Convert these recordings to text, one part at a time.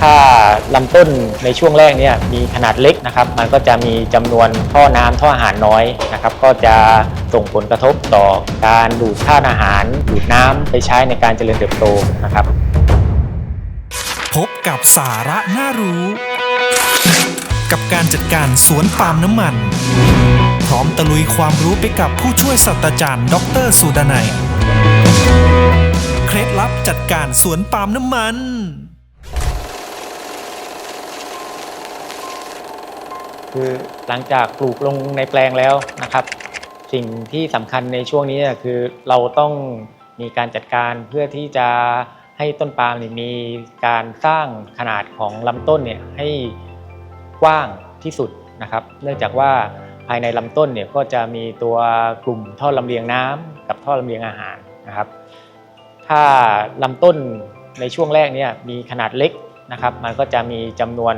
ถ้าลำต้นในช่วงแรกเนี่ยมีขนาดเล็กนะครับ มันก็จะมีจำนวนท่อน้ำท่ออาหารน้อยนะครับ ก็จะส่งผลกระทบต่อการดูดธาตุอาหาร ดูดน้ำไปใช้ในการเจริญเติบโตนะครับ พบกับสาระน่ารู้ กับการจัดการสวนปาล์มน้ำมัน พร้อมตะลุยความรู้ไปกับผู้ช่วยศาสตราจารย์ดอกเตอรสุดานัยเคล็ดลับจัดการสวนปาล์มน้ำมัน คือหลังจากปลูกลงในแปลงแล้วนะครับ สิ่งที่สำคัญในช่วงนี้คือเราต้องมีการจัดการเพื่อที่จะให้ต้นปาล์มมีการสร้างขนาดของลำต้นเนี่ยให้กว้างที่สุดนะครับ เนื่องจากว่าภายในลำต้นเนี่ยก็จะมีตัวกลุ่มท่อลำเลียงน้ำกับท่อลำเลียงอาหารนะครับ ถ้าลำต้นในช่วงแรกเนี่ยมีขนาดเล็กนะครับ มันก็จะมีจำนวน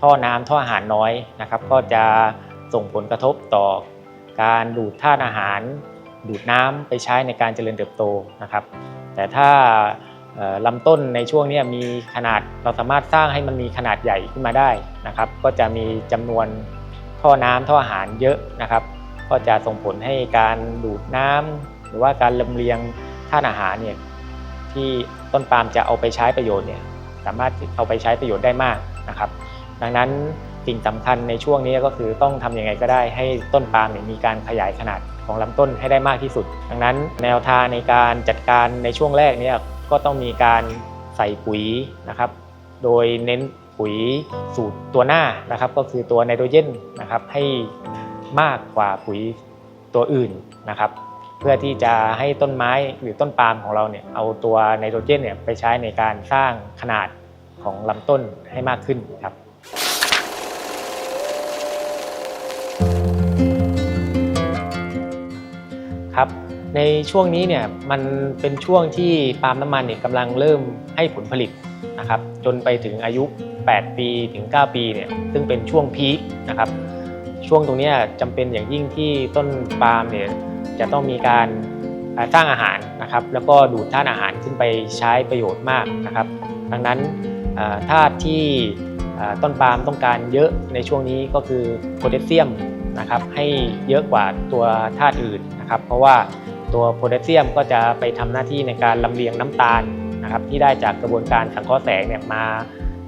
ท่อน้ำท่ออาหารน้อยนะครับ ก็จะส่งผลกระทบต่อการดูดธาตุอาหาร ดูดน้ำไปใช้ในการเจริญเติบโตนะครับ แต่ถ้าเอ่อลำต้นในช่วงเนี้ยมีขนาดเราสามารถสร้างให้มันมีขนาดใหญ่ขึ้นมาได้นะครับ ก็จะมีจำนวนท่อน้ำท่ออาหารเยอะนะครับ ก็จะส่งผลให้การดูดน้ำหรือว่าการลำเลียงธาตุอาหารเนี่ยที่ต้นปาล์มจะเอาไปใช้ประโยชน์เนี่ยสามารถเอาไปใช้ประโยชน์ได้มากนะครับ ดังนั้นสิ่งสำคัญในช่วงนี้ก็คือต้องทำยังไงก็ได้ให้ต้นปาล์มมีการขยายขนาดของลำต้นให้ได้มากที่สุด ดังนั้นแนวทางในการจัดการในช่วงแรกเนี่ยก็ต้องมีการใส่ปุ๋ยนะครับ โดยเน้นปุ๋ยสูตรตัวหน้านะครับ ก็คือตัวไนโตรเจนนะครับให้มากกว่าปุ๋ยตัวอื่นนะครับ เพื่อที่จะให้ต้นไม้หรือต้นปาล์มของเราเนี่ยเอาตัวไนโตรเจนเนี่ยไปใช้ในการสร้างขนาดของลำต้นให้มากขึ้นครับ ครับในช่วงนี้เนี่ยมันเป็นช่วงที่ปาล์มน้ำมันเนี่ยกำลังเริ่มให้ผลผลิตนะครับจนไปถึงอายุ 8 ปีถึง 9 ปีเนี่ยซึ่งเป็นช่วงพีคนะครับช่วงตรงนี้จำเป็นอย่างยิ่งที่ต้นปาล์มเนี่ยจะต้องมีการสร้างอาหารนะครับแล้วก็ดูดธาตุอาหารขึ้นไปใช้ประโยชน์มากนะครับดังนั้นธาตุที่ต้นปาล์มต้องการเยอะในช่วงนี้ก็คือโพแทสเซียม นะครับให้เยอะกว่าตัวธาตุอื่นนะครับ เพราะว่าตัวโพแทสเซียมก็จะไปทำหน้าที่ในการลำเลียงน้ำตาลนะครับ ที่ได้จากกระบวนการสังเคราะห์แสงเนี่ยมา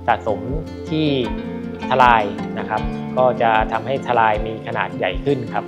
สะสมที่ทลายนะครับ ก็จะทำให้ทลายมีขนาดใหญ่ขึ้นครับ